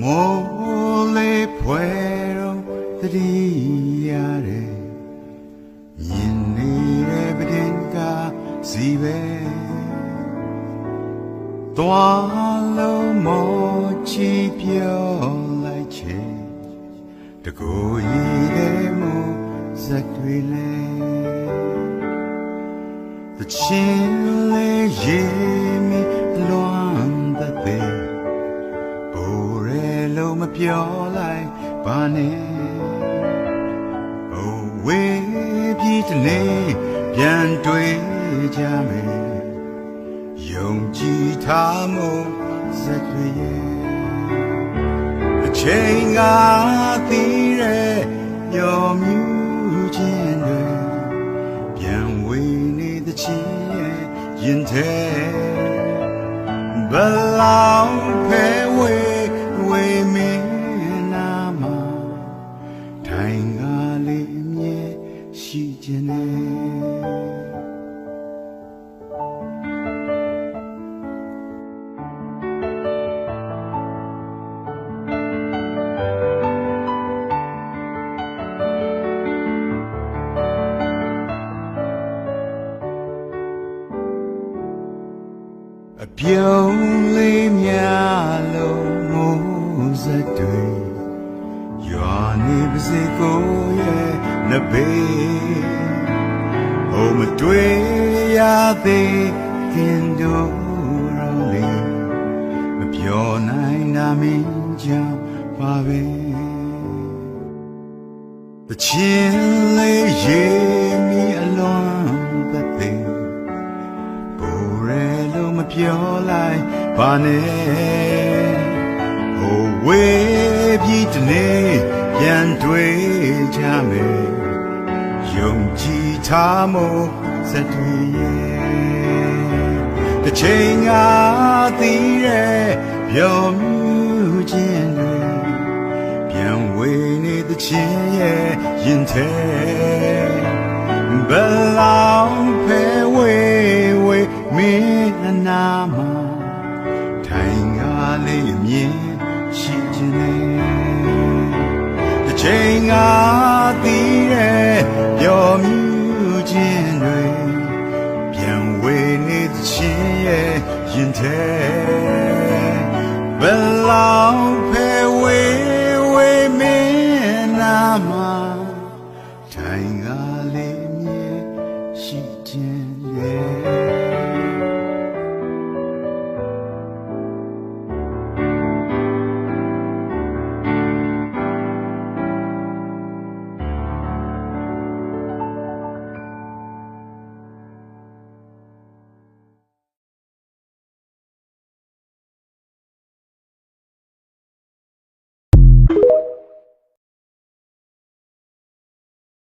မိုးလေးဖွဲတော့တတိရတယ်မြင်နေတဲ့ပဒင်ကစီပဲသွားလုံးမောချီပြောလိုက်ချေတကူရည်တဲ့မို့ဇက်တွေလဲ The chile ma pio lai bane Oh we bi de ne pian dui ja me Yong ji ta mo zat we ye အချိန်ကတည်ရဲ့ရောမြူးခြင်းတွေပြန်ဝေနေတဲ့ချီရဲ့ရင်ထဲဘလောင် ပြုံးလေးများလုံးမိုးစက်တွေရွာနေပါစေကိုရဲ့နဘေးဟိုမတွေ့ရသေးခင်တို့ရောလေးမပြောနိုင်တာမင်းကြောင့်ပါပဲ The chilly yemi alone ပြောလိုက်ပါနဲ့ဟိုဝေးပြီးတနေ့ပြန်တွေ့ကြမယ်ယုံကြည်ထားမို့စက်တွေရဲ့တစ်ချိန်ကတည်ရဲ့ပြောမြူခြင်းတွေပြန်ဝေးနေတဲ့ချင်းရဲ့ရင်ထဲဘလောင်ဖဲ ချိန်ငါသီးရဲ့ပျော်မြူးခြင်းတွေပြန်ဝေနေခြင်းရဲ့ရင်ထဲဘယ်လောက်ဖဲဝေဝေမင်းနာမှာထိုင်ငါ